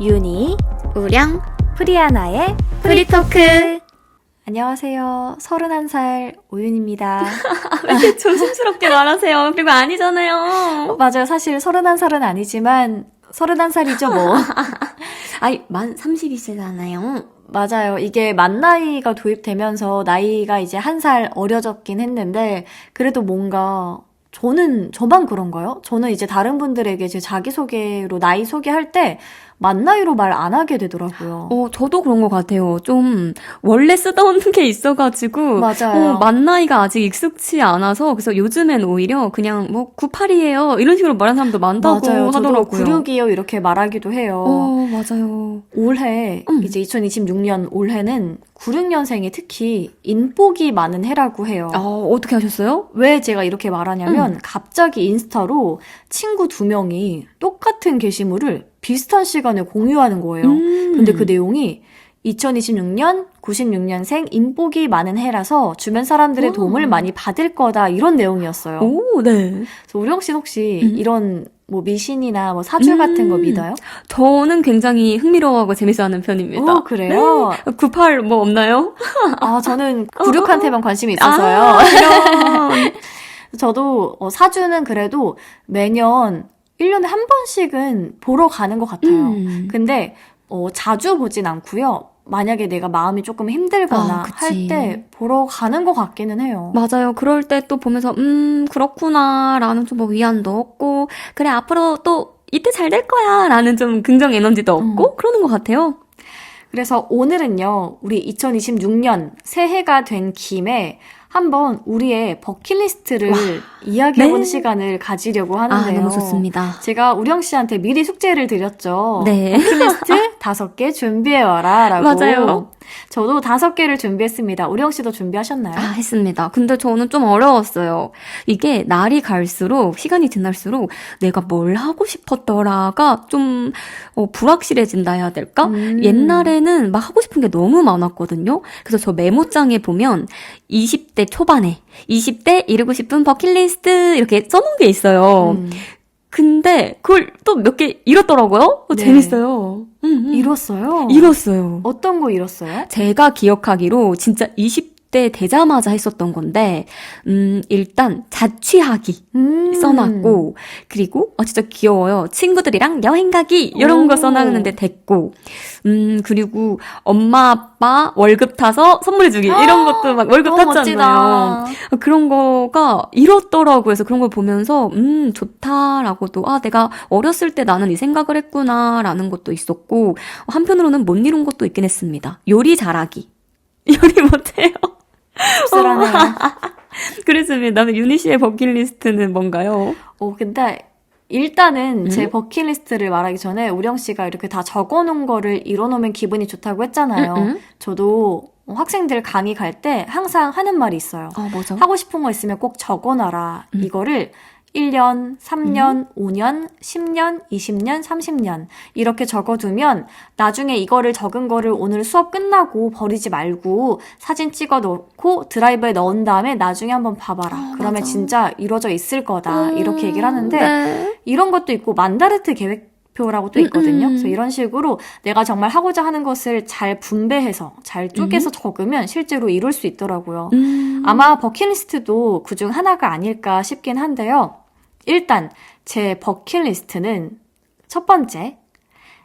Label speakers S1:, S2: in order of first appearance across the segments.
S1: 윤희,
S2: 우량
S1: 프리아나의
S2: 프리토크
S1: 안녕하세요. 31살 오윤입니다.
S2: 왜 이렇게 조심스럽게 말하세요 그리고 아니잖아요
S1: 맞아요. 사실 31살은 아니지만 31살이죠, 뭐.
S2: 아니 만 30이세잖아요
S1: 맞아요. 이게 만 나이가 도입되면서 나이가 이제 한 살 어려졌긴 했는데 그래도 뭔가 저는 저만 그런가요? 저는 이제 다른 분들에게 제 자기소개로 나이 소개할 때 만 나이로 말 안 하게 되더라고요.
S2: 어 저도 그런 것 같아요 좀 원래 쓰던 게 있어가지고
S1: 맞아요.
S2: 어, 만 나이가 아직 익숙치 않아서 그래서 요즘엔 오히려 그냥 뭐 98이에요 이런 식으로 말하는 사람도 많다고
S1: 맞아요.
S2: 하더라고요
S1: 96이요 이렇게 말하기도 해요.
S2: 어 맞아요
S1: 올해
S2: 음.
S1: 이제 2026년 올해는 96년생이 특히 인복이 많은 해라고 해요.
S2: 아 어떻게 하셨어요?
S1: 왜 제가 이렇게 말하냐면
S2: 음.
S1: 갑자기 인스타로 친구 두 명이 똑같은 게시물을 비슷한 시간에 공유하는 거예요.
S2: 음.
S1: 근데 그 내용이 2026년 96년생 인복이 많은 해라서 주변 사람들의
S2: 오.
S1: 도움을 많이 받을 거다 이런 내용이었어요.
S2: 오, 네.
S1: 그래서 우령 씨 혹시
S2: 음.
S1: 이런 뭐 미신이나 뭐 사주 같은 거
S2: 음.
S1: 믿어요?
S2: 저는 굉장히 흥미로워하고 재밌어하는 편입니다.
S1: 오, 그래요?
S2: 98 뭐 없나요?
S1: 아, 저는 96한테만 관심이
S2: 아,
S1: 있어서요.
S2: 이런.
S1: 저도 어, 사주는 그래도 매년 1년에 한 번씩은 보러 가는 것 같아요.
S2: 음.
S1: 근데 어, 자주 보진 않고요. 만약에 내가 마음이 조금 힘들거나
S2: 아.
S1: 할 때 보러 가는 것 같기는 해요.
S2: 맞아요. 그럴 때 또 보면서, 음, 그렇구나. 라는 좀 뭐 위안도 얻고, 그래, 앞으로 또 이때 잘 될 거야. 라는 좀 긍정 에너지도 얻고, 그러는 것 같아요.
S1: 그래서 오늘은요, 우리 2026년 새해가 된 김에 한번 우리의 버킷리스트를 이야기해보는
S2: 네.
S1: 시간을 가지려고
S2: 아,
S1: 하는데요.
S2: 너무 좋습니다.
S1: 제가 우령 씨한테 미리 숙제를 드렸죠.
S2: 네.
S1: 버킷리스트 다섯 개 준비해와라 라고.
S2: 맞아요.
S1: 저도 다섯 개를 준비했습니다. 우령 씨도 준비하셨나요?
S2: 아, 했습니다. 근데 저는 좀 어려웠어요. 이게 날이 갈수록, 시간이 지날수록 내가 뭘 하고 싶었더라가 좀 어, 불확실해진다 해야 될까?
S1: 음.
S2: 옛날에는 막 하고 싶은 게 너무 많았거든요. 그래서 저 메모장에 보면 20대 초반에 20대 이루고 싶은 버킷리스트 이렇게 써놓은 게 있어요.
S1: 음,
S2: 근데 그걸 또 몇 개 잃었더라고요. 어,
S1: 네.
S2: 재밌어요. 음, 음.
S1: 이뤘어요?
S2: 잃었어요.
S1: 어떤 거 잃었어요?
S2: 제가 기억하기로 진짜 20 대 되자마자 했었던 건데, 음, 일단 자취하기
S1: 음.
S2: 써놨고, 그리고, 어, 진짜 귀여워요. 친구들이랑 여행 가기, 이런
S1: 오.
S2: 거 써놨는데 됐고, 음, 그리고 엄마, 아빠 월급 타서 선물해주기, 이런 것도 막 월급
S1: 너무
S2: 탔잖아요.
S1: 멋지다.
S2: 그런 거가 이렇더라고요. 그래서 그런 걸 보면서, 음, 좋다라고도, 아, 내가 어렸을 때 나는 이 생각을 했구나라는 것도 있었고, 한편으로는 못 이룬 것도 있긴 했습니다. 요리 잘하기. 요리 못해요.
S1: 씁쓸하네요.
S2: 그랬습니다. 유니 씨의 버킷리스트는 뭔가요?
S1: 어, 근데 일단은
S2: 음?
S1: 제 버킷리스트를 말하기 전에 우령 씨가 이렇게 다 적어놓은 거를 이뤄놓으면 기분이 좋다고 했잖아요.
S2: 음, 음.
S1: 저도 학생들 강의 갈 때 항상 하는 말이 있어요.
S2: 아, 뭐죠?
S1: 하고 싶은 거 있으면 꼭 적어놔라.
S2: 음.
S1: 이거를 1년, 3년, 5년, 10년, 20년, 30년 이렇게 적어두면 나중에 이거를 적은 거를 오늘 수업 끝나고 버리지 말고 사진 찍어 놓고 드라이브에 넣은 다음에 나중에 한번 봐봐라.
S2: 아,
S1: 그러면
S2: 맞아.
S1: 진짜 이루어져 있을 거다. 이렇게 얘기를 하는데
S2: 네.
S1: 이런 것도 있고 만다르트 계획 표라고 또 있거든요.
S2: 음, 음.
S1: 그래서 이런 식으로 내가 정말 하고자 하는 것을 잘 분배해서 잘 쪼개서 적으면 실제로 이룰 수 있더라고요.
S2: 음.
S1: 아마 버킷리스트도 그중 하나가 아닐까 싶긴 한데요. 일단 제 버킷리스트는 첫 번째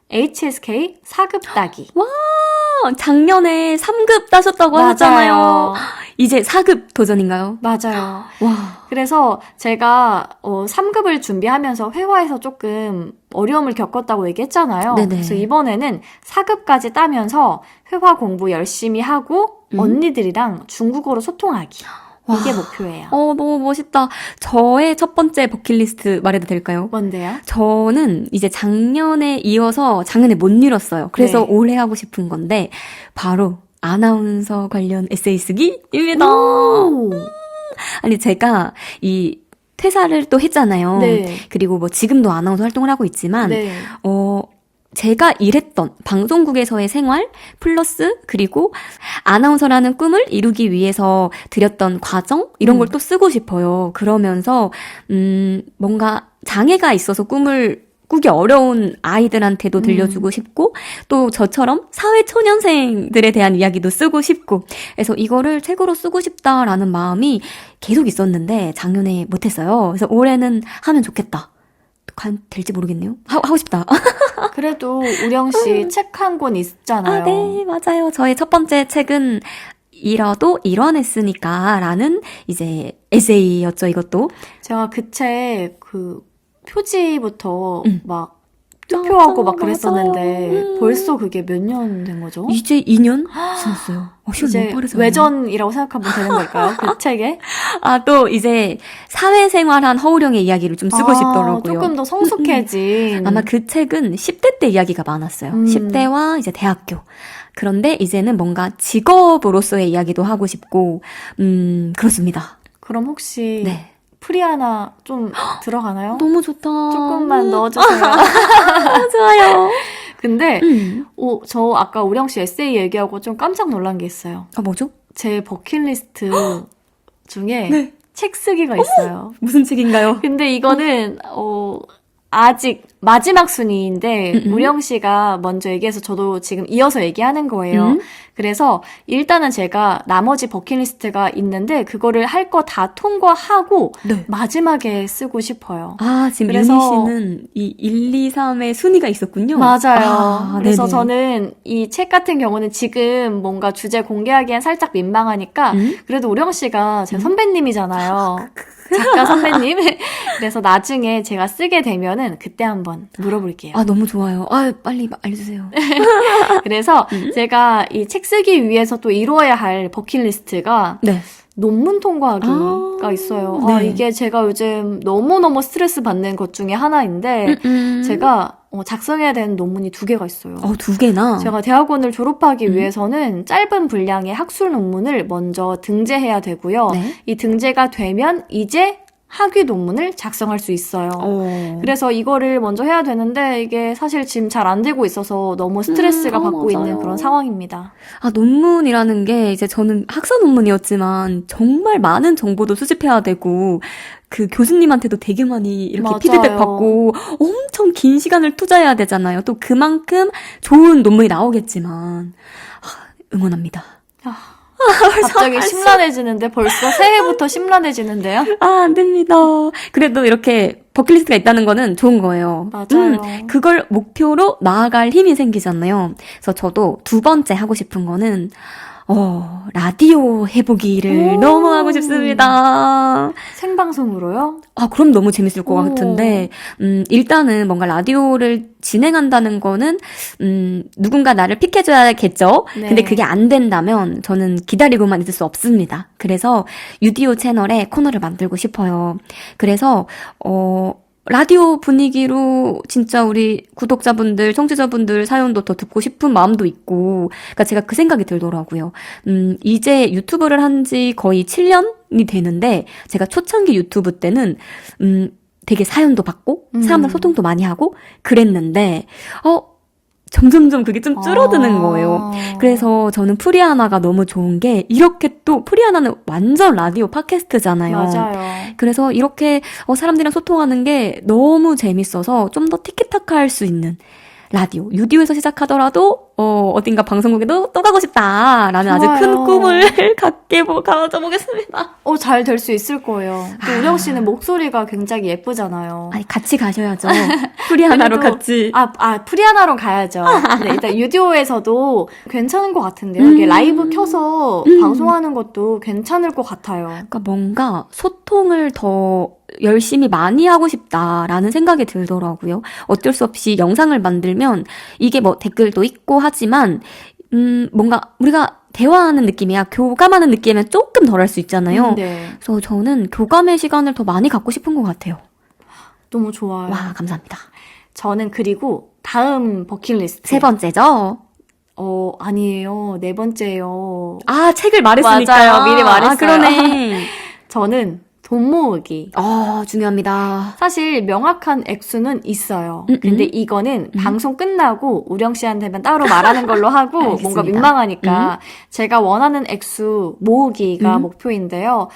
S1: HSK 4급 따기.
S2: 어, 작년에 3급 따셨다고
S1: 맞아요.
S2: 하셨잖아요. 이제 4급 도전인가요?
S1: 맞아요.
S2: 와.
S1: 그래서 제가 어, 3급을 준비하면서 회화에서 조금 어려움을 겪었다고 얘기했잖아요.
S2: 네네.
S1: 그래서 이번에는 4급까지 따면서 회화 공부 열심히 하고
S2: 음.
S1: 언니들이랑 중국어로 소통하기. 이게
S2: 와.
S1: 목표예요.
S2: 어, 너무 멋있다. 저의 첫 번째 버킷리스트 말해도 될까요?
S1: 뭔데요?
S2: 저는 이제 작년에 이어서 작년에 못 이뤘어요. 그래서
S1: 네.
S2: 올해 하고 싶은 건데 바로 아나운서 관련 에세이 쓰기입니다.
S1: 오.
S2: 아니 제가 이 퇴사를 또 했잖아요.
S1: 네.
S2: 그리고 뭐 지금도 아나운서 활동을 하고 있지만
S1: 네.
S2: 어 제가 일했던 방송국에서의 생활 플러스 그리고 아나운서라는 꿈을 이루기 위해서 들였던 과정 이런 걸
S1: 음.
S2: 또 쓰고 싶어요. 그러면서 음 뭔가 장애가 있어서 꿈을 꾸기 어려운 아이들한테도 들려주고 싶고 또 저처럼 사회 초년생들에 대한 이야기도 쓰고 싶고 그래서 이거를 책으로 쓰고 싶다라는 마음이 계속 있었는데 작년에 못했어요. 그래서 올해는 하면 좋겠다. 과연 될지 모르겠네요. 하, 하고 싶다.
S1: 그래도 우령 씨 책 한 권 있잖아요.
S2: 아, 네, 맞아요. 저의 첫 번째 책은 잃어도 이뤄냈으니까 라는 이제 에세이였죠, 이것도.
S1: 제가 그 책그 표지부터
S2: 음.
S1: 막 투표하고 막
S2: 맞아,
S1: 그랬었는데.
S2: 음.
S1: 벌써 그게 몇 년 된 거죠?
S2: 이제 2년 지났어요. 어,
S1: 이제. 외전이라고 생각하면 되는 걸까요? 그 책에?
S2: 아, 또 이제 사회생활한 허우령의 이야기를 좀 쓰고
S1: 아,
S2: 싶더라고요.
S1: 조금 더 성숙해진.
S2: 아마 그 책은 10대 때 이야기가 많았어요.
S1: 음.
S2: 10대와 이제 대학교. 그런데 이제는 뭔가 직업으로서의 이야기도 하고 싶고, 음, 그렇습니다.
S1: 그럼 혹시
S2: 네.
S1: 프리하나 좀 들어가나요?
S2: 너무 좋다.
S1: 조금만
S2: 음,
S1: 넣어주세요.
S2: 아, 좋아요.
S1: 근데
S2: 음.
S1: 오, 저 아까 우령 씨 에세이 얘기하고 좀 깜짝 놀란 게 있어요.
S2: 아, 뭐죠?
S1: 제 버킷리스트 중에
S2: 네.
S1: 책 쓰기가 있어요.
S2: 무슨 책인가요?
S1: 근데 이거는 어 아직 마지막 순위인데
S2: 음, 음.
S1: 우령 씨가 먼저 얘기해서 저도 지금 이어서 얘기하는 거예요.
S2: 음.
S1: 그래서 일단은 제가 나머지 버킷리스트가 있는데 그거를 할 거 다 통과하고
S2: 네.
S1: 마지막에 쓰고 싶어요.
S2: 아, 지금
S1: 그래서-
S2: 씨는 이 1, 2, 3의 순위가 있었군요.
S1: 맞아요.
S2: 아,
S1: 그래서
S2: 네네.
S1: 저는 이 책 같은 경우는 지금 뭔가 주제 공개하기엔 살짝 민망하니까
S2: 음?
S1: 그래도 우령 씨가 제 선배님이잖아요. 작가 선배님. 그래서 나중에 제가 쓰게 되면은 그때 한번 물어볼게요.
S2: 아, 너무 좋아요. 아, 빨리 알려주세요.
S1: 그래서
S2: 음?
S1: 제가 이 책 쓰기 위해서 또 이루어야 할 버킷리스트가
S2: 네.
S1: 논문 통과하기가
S2: 아,
S1: 있어요. 아,
S2: 네.
S1: 이게 제가 요즘 너무너무 스트레스 받는 것 중에 하나인데
S2: 음, 음.
S1: 제가 어, 작성해야 되는 논문이 두 개가 있어요.
S2: 어, 두 개나.
S1: 제가 대학원을 졸업하기
S2: 음.
S1: 위해서는 짧은 분량의 학술 논문을 먼저 등재해야 되고요.
S2: 네.
S1: 이 등재가 되면 이제 학위 논문을 작성할 수 있어요.
S2: 어.
S1: 그래서 이거를 먼저 해야 되는데 이게 사실 지금 잘 안 되고 있어서 너무 스트레스가
S2: 음, 어,
S1: 받고
S2: 맞아요.
S1: 있는 그런 상황입니다.
S2: 아, 논문이라는 게 이제 저는 학사 논문이었지만 정말 많은 정보도 수집해야 되고 그 교수님한테도 되게 많이 이렇게
S1: 맞아요.
S2: 피드백 받고 엄청 긴 시간을 투자해야 되잖아요. 또 그만큼 좋은 논문이 나오겠지만 아, 응원합니다.
S1: 갑자기 심란해지는데 벌써 새해부터 심란해지는데요?
S2: 아, 안 됩니다. 그래도 이렇게 버킷리스트가 있다는 거는 좋은 거예요.
S1: 맞아요.
S2: 음, 그걸 목표로 나아갈 힘이 생기잖아요. 그래서 저도 두 번째 하고 싶은 거는 어, 라디오 해보기를
S1: 오.
S2: 너무 하고 싶습니다.
S1: 생방송으로요?
S2: 아, 그럼 너무 재밌을 것
S1: 오.
S2: 같은데, 음, 일단은 뭔가 라디오를 진행한다는 거는, 음, 누군가 나를 픽해줘야겠죠?
S1: 네.
S2: 근데 그게 안 된다면 저는 기다리고만 있을 수 없습니다. 그래서 유디오 채널에 코너를 만들고 싶어요. 그래서, 어, 라디오 분위기로 진짜 우리 구독자분들, 청취자분들 사연도 더 듣고 싶은 마음도 있고, 그러니까 제가 그 생각이 들더라고요. 음, 이제 유튜브를 한 지 거의 7년이 되는데, 제가 초창기 유튜브 때는, 음, 되게 사연도 받고, 사람들
S1: 음.
S2: 소통도 많이 하고, 그랬는데, 어, 점점점 그게 좀 줄어드는
S1: 아.
S2: 거예요. 그래서 저는 프리아나가 너무 좋은 게, 이렇게 또, 프리아나는 완전 라디오 팟캐스트잖아요.
S1: 맞아요.
S2: 그래서 이렇게 어, 사람들이랑 소통하는 게 너무 재밌어서 좀 더 티키타카 할 수 있는 라디오. 유디오에서 시작하더라도 어, 어딘가 방송국에도 또 가고 싶다라는 아주 큰
S1: 좋아요.
S2: 꿈을 갖게 보, 가져보겠습니다.
S1: 어, 잘 될 수 있을 거예요. 또
S2: 아.
S1: 우령 씨는 목소리가 굉장히 예쁘잖아요.
S2: 아니 같이 가셔야죠. 프리아나로
S1: 그래도-
S2: 같이.
S1: 아, 아, 프리아나로 가야죠. 근데 일단 유디오에서도 괜찮은 것 같은데요.
S2: 음.
S1: 이게 라이브 켜서
S2: 음.
S1: 방송하는 것도 괜찮을 것 같아요.
S2: 그러니까 뭔가 소통을 더 열심히 많이 하고 싶다라는 생각이 들더라고요. 어쩔 수 없이 영상을 만들면 이게 뭐 댓글도 있고 하지만 음 뭔가 우리가 대화하는 느낌이야 교감하는 느낌이면 조금 덜 할 수 있잖아요.
S1: 음, 네.
S2: 그래서 저는 교감의 시간을 더 많이 갖고 싶은 것 같아요.
S1: 너무 좋아요.
S2: 와 감사합니다.
S1: 저는 그리고 다음 버킷리스트.
S2: 세 번째죠.
S1: 어, 아니에요. 네 번째요.
S2: 아 책을 말했으니까요.
S1: 맞아요. 미리 말했어요.
S2: 아, 그러네.
S1: 저는 돈 모으기.
S2: 어 중요합니다.
S1: 사실 명확한 액수는 있어요.
S2: 음,
S1: 근데
S2: 음.
S1: 이거는
S2: 음.
S1: 방송 끝나고 우령 씨한테만 따로 말하는 걸로 하고.
S2: 음.
S1: 뭔가 민망하니까 제가 원하는 액수 모으기가 목표인데요.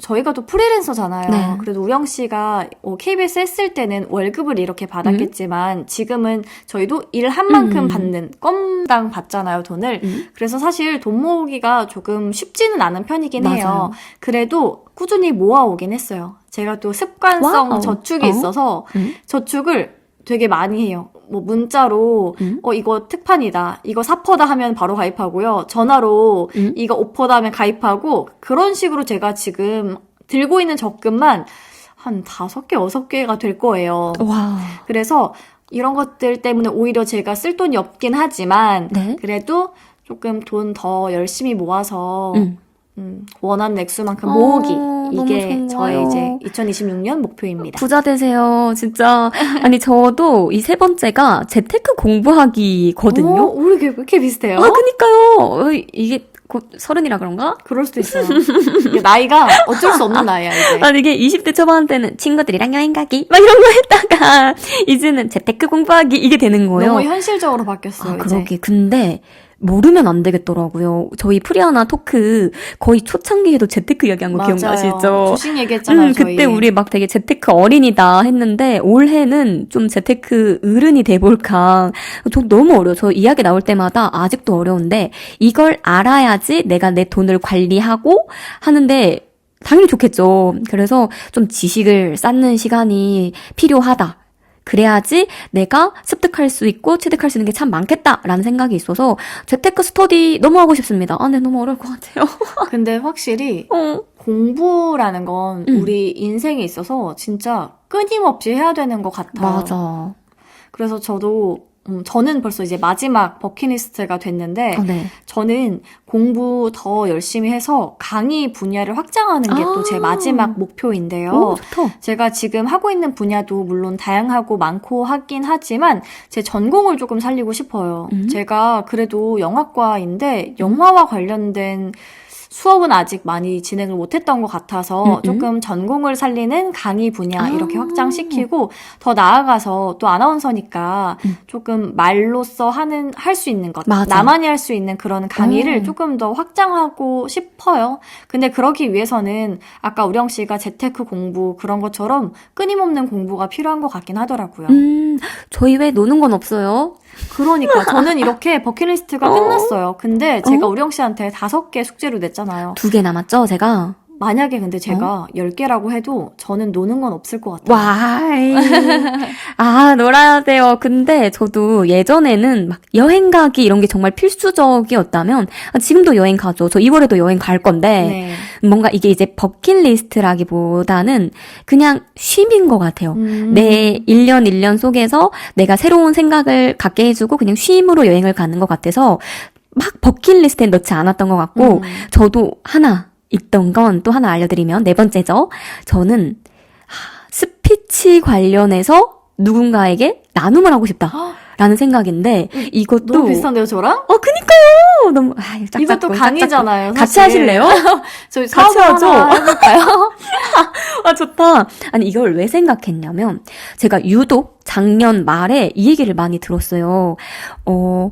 S1: 저희가 또 프리랜서잖아요.
S2: 네.
S1: 그래도 우영 씨가 어, KBS 했을 때는 월급을 이렇게 받았겠지만 지금은 저희도 일한 만큼
S2: 음.
S1: 받는 건당 받잖아요, 돈을.
S2: 음.
S1: 그래서 사실 돈 모으기가 조금 쉽지는 않은 편이긴 해요.
S2: 맞아요.
S1: 그래도 꾸준히 모아오긴 했어요. 제가 또 습관성
S2: 와우.
S1: 저축이
S2: 어?
S1: 있어서
S2: 음.
S1: 저축을 되게 많이 해요. 뭐 문자로
S2: 음.
S1: 어 이거 특판이다. 이거 사퍼다 하면 바로 가입하고요. 전화로
S2: 음.
S1: 이거 오퍼다 하면 가입하고 그런 식으로 제가 지금 들고 있는 적금만 한 다섯 개, 여섯 개가 될 거예요.
S2: 와.
S1: 그래서 이런 것들 때문에 오히려 제가 쓸 돈이 없긴 하지만
S2: 네.
S1: 그래도 조금 돈 더 열심히 모아서
S2: 음.
S1: 음, 원하는 액수만큼
S2: 어,
S1: 모으기
S2: 너무
S1: 이게. 저의 이제 2026년 목표입니다.
S2: 부자 되세요, 진짜. 아니, 저도 이 세 번째가 재테크 공부하기거든요.
S1: 오, 우리 이렇게, 비슷해요?
S2: 아, 그니까요. 어, 이게 곧 서른이라 그런가?
S1: 그럴 수도 있어요. 나이가 어쩔 수 없는 나이야 이제.
S2: 아, 이게 20대 초반 때는 친구들이랑 여행 가기, 막 이런 거 했다가, 이제는 재테크 공부하기, 이게 되는 거예요.
S1: 너무 현실적으로 바뀌었어요.
S2: 아. 그러게. 근데, 모르면 안 되겠더라고요. 저희 프리아나 토크 거의 초창기에도 재테크 이야기한 거
S1: 맞아요.
S2: 기억나시죠?
S1: 주식 얘기했잖아요.
S2: 음,
S1: 저희.
S2: 그때 우리 막 되게 재테크 어린이다 했는데 올해는 좀 재테크 어른이 돼볼까. 저 너무 어려워. 저 이야기 나올 때마다 아직도 어려운데 이걸 알아야지 내가 내 돈을 관리하고 하는데 당연히 좋겠죠. 그래서 좀 지식을 쌓는 시간이 필요하다. 그래야지 내가 습득할 수 있고 취득할 수 있는 게 참 많겠다라는 생각이 있어서 재테크 스터디 너무 하고 싶습니다. 아, 근데 너무 어려울 것 같아요.
S1: 근데 확실히
S2: 어.
S1: 공부라는 건
S2: 음.
S1: 우리 인생에 있어서 진짜 끊임없이 해야 되는 것 같아요.
S2: 맞아.
S1: 그래서 저도 음, 저는 벌써 이제 마지막 버킷리스트가 됐는데
S2: 어, 네.
S1: 저는 공부 더 열심히 해서 강의 분야를 확장하는 게 또제
S2: 아.
S1: 마지막 목표인데요.
S2: 오.
S1: 제가 지금 하고 있는 분야도 물론 다양하고 많고 하긴 하지만 제 전공을 조금 살리고 싶어요.
S2: 음.
S1: 제가 그래도 영화과인데 영화와 관련된 수업은 아직 많이 진행을 못했던 것 같아서
S2: 음, 음.
S1: 조금 전공을 살리는 강의 분야
S2: 아.
S1: 이렇게 확장시키고 더 나아가서 또 아나운서니까
S2: 음.
S1: 조금 말로써 하는 할 수 있는 것
S2: 맞아.
S1: 나만이 할 수 있는 그런 강의를
S2: 음.
S1: 조금 더 확장하고 싶어요. 근데 그러기 위해서는 아까 우령 씨가 재테크 공부 그런 것처럼 끊임없는 공부가 필요한 것 같긴 하더라고요.
S2: 음, 저희 왜 노는 건 없어요?
S1: 그러니까 저는 이렇게 버킷리스트가
S2: 어.
S1: 끝났어요. 근데 제가
S2: 어?
S1: 우령 씨한테 다섯 개 숙제로 냈잖아요.
S2: 두 개 남았죠, 제가?
S1: 만약에 근데
S2: 어?
S1: 제가 열 개라고 해도 저는 노는 건 없을 것 같아요.
S2: 와이. 아, 놀아야 돼요. 근데 저도 예전에는 막 여행 가기 이런 게 정말 필수적이었다면, 아, 지금도 여행 가죠. 저 2월에도 여행 갈 건데,
S1: 네.
S2: 뭔가 이게 이제 버킷리스트라기보다는 그냥 쉼인 것 같아요.
S1: 음.
S2: 내 1년 1년 속에서 내가 새로운 생각을 갖게 해주고 그냥 쉼으로 여행을 가는 것 같아서 막 버킷리스트에 넣지 않았던 것 같고
S1: 음.
S2: 저도 하나 있던 건 또 하나 알려드리면 네 번째죠. 저는 하, 스피치 관련해서 누군가에게 나눔을 하고 싶다 라는 생각인데 이것도
S1: 너무 비슷한데요, 저랑?
S2: 어 그니까요. 너무 아, 짝짝꿍,
S1: 이것도. 강의잖아요.
S2: 같이. 하실래요?
S1: 저희
S2: 같이 하죠.
S1: 해볼까요?
S2: 아, 좋다. 아니, 이걸 왜 생각했냐면, 제가 유독 작년 말에 이 얘기를 많이 들었어요. 어,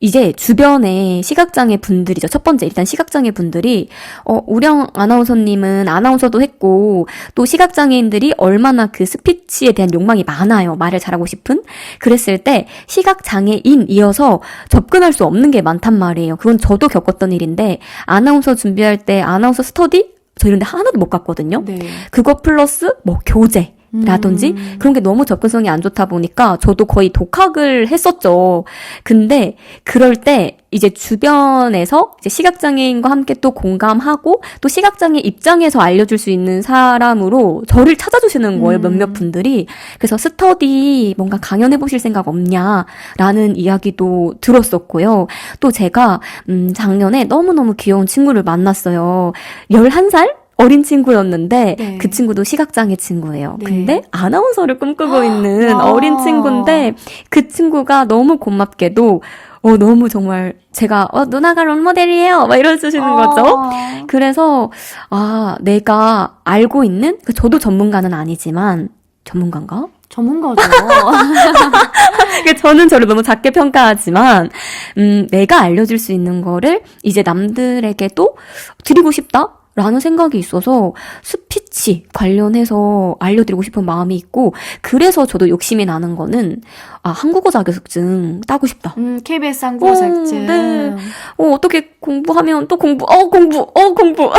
S2: 이제 주변에 시각장애 분들이죠. 첫 번째, 일단 시각장애 분들이, 어, 우령 아나운서님은 아나운서도 했고, 또 시각장애인들이 얼마나 그 스피치에 대한 욕망이 많아요. 말을 잘하고 싶은. 그랬을 때, 시각장애인이어서 접근할 수 없는 게 많단 말이에요. 그건 저도 겪었던 일인데, 아나운서 준비할 때 아나운서 스터디? 저 이런 데 하나도 못 갔거든요.
S1: 네.
S2: 그거 플러스 뭐 교재. 라든지
S1: 음.
S2: 그런 게 너무 접근성이 안 좋다 보니까 저도 거의 독학을 했었죠. 근데 그럴 때 이제 주변에서 이제 시각장애인과 함께 또 공감하고 또 시각장애 입장에서 알려줄 수 있는 사람으로 저를 찾아주시는 거예요.
S1: 음.
S2: 몇몇 분들이. 그래서 스터디 뭔가 강연해 보실 생각 없냐라는 이야기도 들었었고요. 또 제가 음 작년에 너무너무 귀여운 친구를 만났어요. 11살? 어린 친구였는데
S1: 네.
S2: 그 친구도 시각장애 친구예요.
S1: 네.
S2: 근데 아나운서를 꿈꾸고 있는
S1: 와.
S2: 어린 친구인데 그 친구가 너무 고맙게도 어 너무 정말 제가 어 누나가 롤모델이에요 막 이러주시는 거죠.
S1: 아.
S2: 그래서 아 내가 알고 있는 그 저도 전문가는 아니지만 전문가인가?
S1: 전문가죠.
S2: 그 저는 저를 너무 작게 평가하지만 음 내가 알려줄 수 있는 거를 이제 남들에게도 드리고 싶다. 라는 생각이 있어서 스피치 관련해서 알려드리고 싶은 마음이 있고 그래서 저도 욕심이 나는 거는 아 한국어 자격증 따고 싶다.
S1: 음, KBS 한국어
S2: 어,
S1: 자격증.
S2: 네. 어 어떻게 공부하면 또 공부 어 공부 어 공부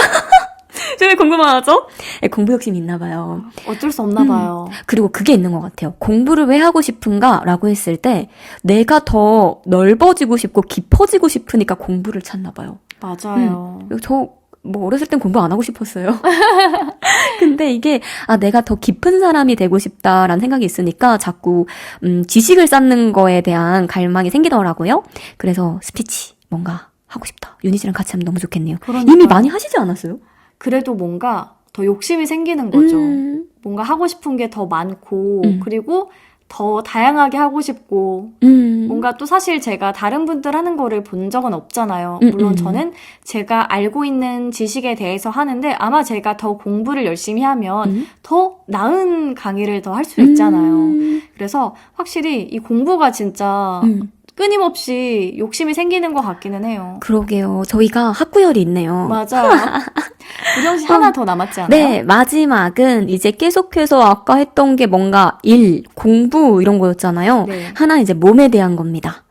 S2: 저왜 공부만 하죠? 네, 공부 욕심이 있나 봐요.
S1: 어쩔 수 없나
S2: 음.
S1: 봐요.
S2: 그리고 그게 있는 것 같아요. 공부를 왜 하고 싶은가 라고 했을 때 내가 더 넓어지고 싶고 깊어지고 싶으니까 공부를 찾나 봐요.
S1: 맞아요.
S2: 저, 뭐, 어렸을 땐 공부 안 하고 싶었어요. 근데 이게, 아, 내가 더 깊은 사람이 되고 싶다라는 생각이 있으니까 자꾸, 음, 지식을 쌓는 거에 대한 갈망이 생기더라고요. 그래서 스피치, 뭔가 하고 싶다. 유니 씨랑 같이 하면 너무 좋겠네요.
S1: 그러니까요.
S2: 이미 많이 하시지 않았어요?
S1: 그래도 뭔가 더 욕심이 생기는 거죠.
S2: 음,
S1: 뭔가 하고 싶은 게 더 많고,
S2: 음.
S1: 그리고 더 다양하게 하고 싶고,
S2: 음.
S1: 뭔가 또 사실 제가 다른 분들 하는 거를 본 적은 없잖아요.
S2: 음,
S1: 물론
S2: 음.
S1: 저는 제가 알고 있는 지식에 대해서 하는데 아마 제가 더 공부를 열심히 하면
S2: 음.
S1: 더 나은 강의를 더 할 수 있잖아요.
S2: 음.
S1: 그래서 확실히 이 공부가 진짜
S2: 음.
S1: 끊임없이 욕심이 생기는 것 같기는 해요.
S2: 그러게요. 저희가 학구열이 있네요.
S1: 맞아요. 우정 씨 하나 더 남았지 않아요?
S2: 네, 마지막은 이제 계속해서 아까 했던 게 뭔가 일, 공부 이런 거였잖아요.
S1: 네.
S2: 하나 이제 몸에 대한 겁니다.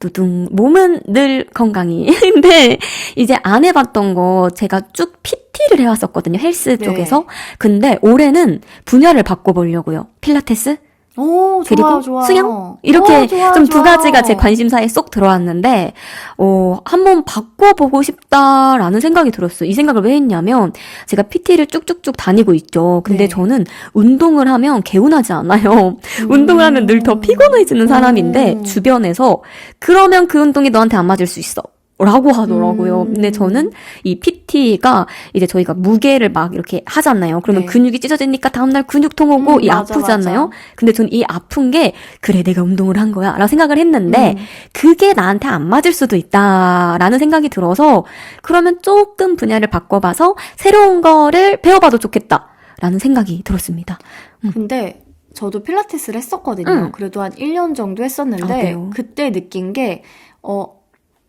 S2: 두둥. 몸은 늘 건강히. 근데 이제 안 해봤던 거 제가 쭉 PT를 해왔었거든요. 헬스
S1: 네.
S2: 쪽에서. 근데 올해는 분야를 바꿔보려고요. 필라테스?
S1: 오,
S2: 그리고
S1: 좋아요, 좋아요.
S2: 수영? 이렇게 좀 두. 가지가 제 관심사에 쏙 들어왔는데, 어, 한번 바꿔보고 싶다라는 생각이 들었어요. 이 생각을 왜 했냐면, 제가 PT를 쭉쭉쭉 다니고 있죠. 근데
S1: 네.
S2: 저는 운동을 하면 개운하지 않아요.
S1: 음.
S2: 운동을 하면 늘 더 피곤해지는 사람인데,
S1: 음.
S2: 주변에서, 그러면 그 운동이 너한테 안 맞을 수 있어. 라고 하더라고요.
S1: 음.
S2: 근데 저는 이 PT가 이제 저희가 무게를 막 이렇게 하잖아요. 그러면
S1: 네.
S2: 근육이 찢어지니까 다음날 근육통 오고
S1: 음,
S2: 이
S1: 맞아,
S2: 아프잖아요.
S1: 맞아.
S2: 근데 전이 아픈 게 그래 내가 운동을 한 거야 라고 생각을 했는데
S1: 음.
S2: 그게 나한테 안 맞을 수도 있다라는 생각이 들어서 그러면 조금 분야를 바꿔봐서 새로운 거를 배워봐도 좋겠다라는 생각이 들었습니다.
S1: 근데 저도 필라테스를 했었거든요.
S2: 응.
S1: 그래도 한 1년 정도 했었는데
S2: 아?
S1: 그때 느낀 게 어,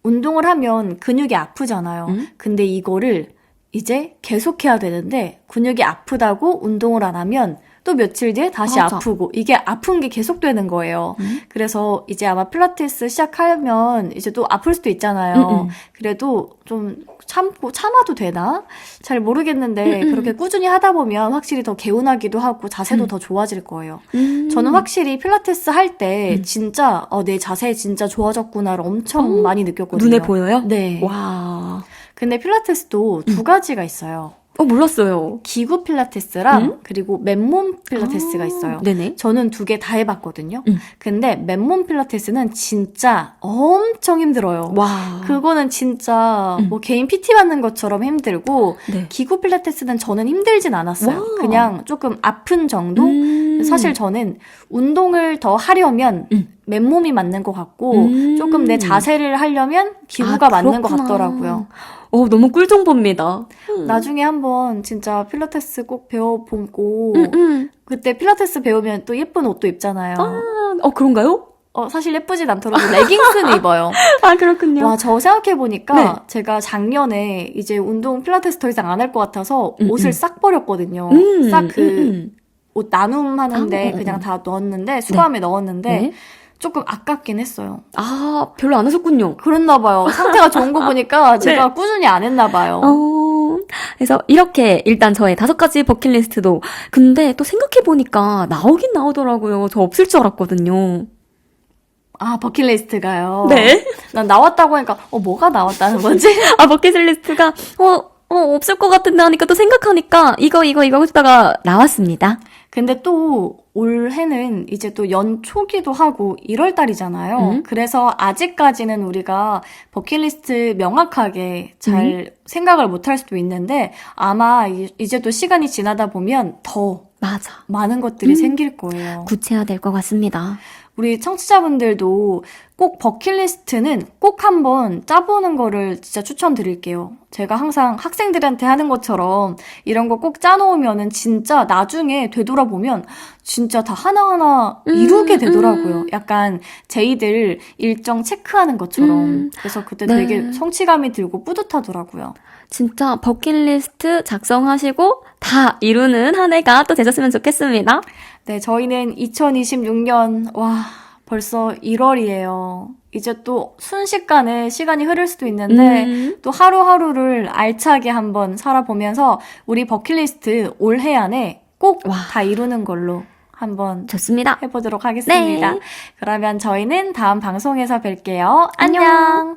S1: 운동을 하면 근육이 아프잖아요.
S2: 응?
S1: 근데 이거를 이제 계속 해야 되는데 근육이 아프다고 운동을 안 하면 또 며칠 뒤에 다시
S2: 맞아.
S1: 아프고 이게 아픈 게 계속되는 거예요.
S2: 음.
S1: 그래서 이제 아마 필라테스 시작하면 이제 또 아플 수도 있잖아요.
S2: 음, 음.
S1: 그래도 좀 참고 참아도 되나? 잘 모르겠는데
S2: 음, 음.
S1: 그렇게 꾸준히 하다 보면 확실히 더 개운하기도 하고 자세도
S2: 음.
S1: 더 좋아질 거예요.
S2: 음.
S1: 저는 확실히 필라테스 할때
S2: 음.
S1: 진짜 어, 내 자세 진짜 좋아졌구나를 엄청
S2: 어,
S1: 많이 느꼈거든요.
S2: 눈에 보여요?
S1: 네.
S2: 와,
S1: 근데 필라테스도 두 가지가 있어요.
S2: 어 몰랐어요.
S1: 기구 필라테스랑
S2: 음?
S1: 그리고 맨몸 필라테스가
S2: 아,
S1: 있어요.
S2: 네네.
S1: 저는 두 개 다 해봤거든요.
S2: 음.
S1: 근데 맨몸 필라테스는 진짜 엄청 힘들어요.
S2: 와,
S1: 그거는 진짜
S2: 음.
S1: 뭐 개인 PT 받는 것처럼 힘들고
S2: 네.
S1: 기구 필라테스는 저는 힘들진 않았어요.
S2: 와.
S1: 그냥 조금 아픈 정도?
S2: 음.
S1: 사실 저는 운동을 더 하려면
S2: 음.
S1: 맨몸이 맞는 것 같고
S2: 음.
S1: 조금 내 자세를 하려면 기구가
S2: 아,
S1: 맞는 것. 같더라고요.
S2: 어 너무 꿀 정보입니다. 음.
S1: 나중에 한번 진짜 필라테스 꼭 배워보고
S2: 음, 음.
S1: 그때 필라테스 배우면 또 예쁜 옷도 입잖아요.
S2: 아, 어 그런가요?
S1: 어, 사실 예쁘진 않더라도 레깅스는 입어요.
S2: 아 그렇군요.
S1: 와, 저 생각해보니까
S2: 네.
S1: 제가 작년에 이제 운동 필라테스 더 이상 안 할 것 같아서
S2: 음,
S1: 옷을
S2: 음.
S1: 싹 버렸거든요.
S2: 음,
S1: 싹 그
S2: 음,
S1: 옷 나눔하는데
S2: 아, 어,
S1: 그냥
S2: 어.
S1: 다 넣었는데 수거함에 넣었는데
S2: 네.
S1: 조금 아깝긴 했어요.
S2: 아 별로 안 하셨군요.
S1: 그랬나 봐요. 상태가 좋은 거 보니까 제가 꾸준히 안 했나 봐요.
S2: 네. 어, 그래서 이렇게 일단 저의 다섯 가지 버킷리스트도 근데 또 생각해 보니까 나오긴 나오더라고요. 저 없을 줄 알았거든요.
S1: 아, 버킷리스트가요.
S2: 네.
S1: 난 나왔다고 하니까 어 뭐가 나왔다는 거지?
S2: 아 버킷리스트가 어. 어, 없을 것 같은데 하니까 또 생각하니까 이거, 이거, 이거 하다가 나왔습니다.
S1: 근데 또 올해는 이제 또 연초기도 하고 1월 달이잖아요.
S2: 음.
S1: 그래서 아직까지는 우리가 버킷리스트 명확하게 잘 생각을 못 할 수도 있는데 아마 이- 이제 또 시간이 지나다 보면 더
S2: 맞아.
S1: 많은 것들이
S2: 음.
S1: 생길 거예요.
S2: 구체화될 것 같습니다.
S1: 우리 청취자분들도 꼭 버킷리스트는 꼭 한번 짜보는 거를 진짜 추천드릴게요. 제가 항상 학생들한테 하는 것처럼 이런 거 꼭 짜놓으면은 진짜 나중에 되돌아보면 진짜 다 하나하나
S2: 음,
S1: 이루게 되더라고요.
S2: 음.
S1: 약간 제이들 일정 체크하는 것처럼.
S2: 음.
S1: 그래서 그때
S2: 네.
S1: 되게 성취감이 들고 뿌듯하더라고요.
S2: 진짜 버킷리스트 작성하시고 다 이루는 한 해가 또 되셨으면 좋겠습니다.
S1: 네, 저희는 2026년, 와, 벌써 1월이에요. 이제 또 순식간에 시간이 흐를 수도 있는데,
S2: 음.
S1: 또 하루하루를 알차게 한번 살아보면서 우리 버킷리스트 올해 안에 꼭
S2: 와.
S1: 다 이루는 걸로 한번
S2: 좋습니다.
S1: 해보도록 하겠습니다.
S2: 네.
S1: 그러면 저희는 다음 방송에서 뵐게요.
S2: 안녕.
S1: 안녕.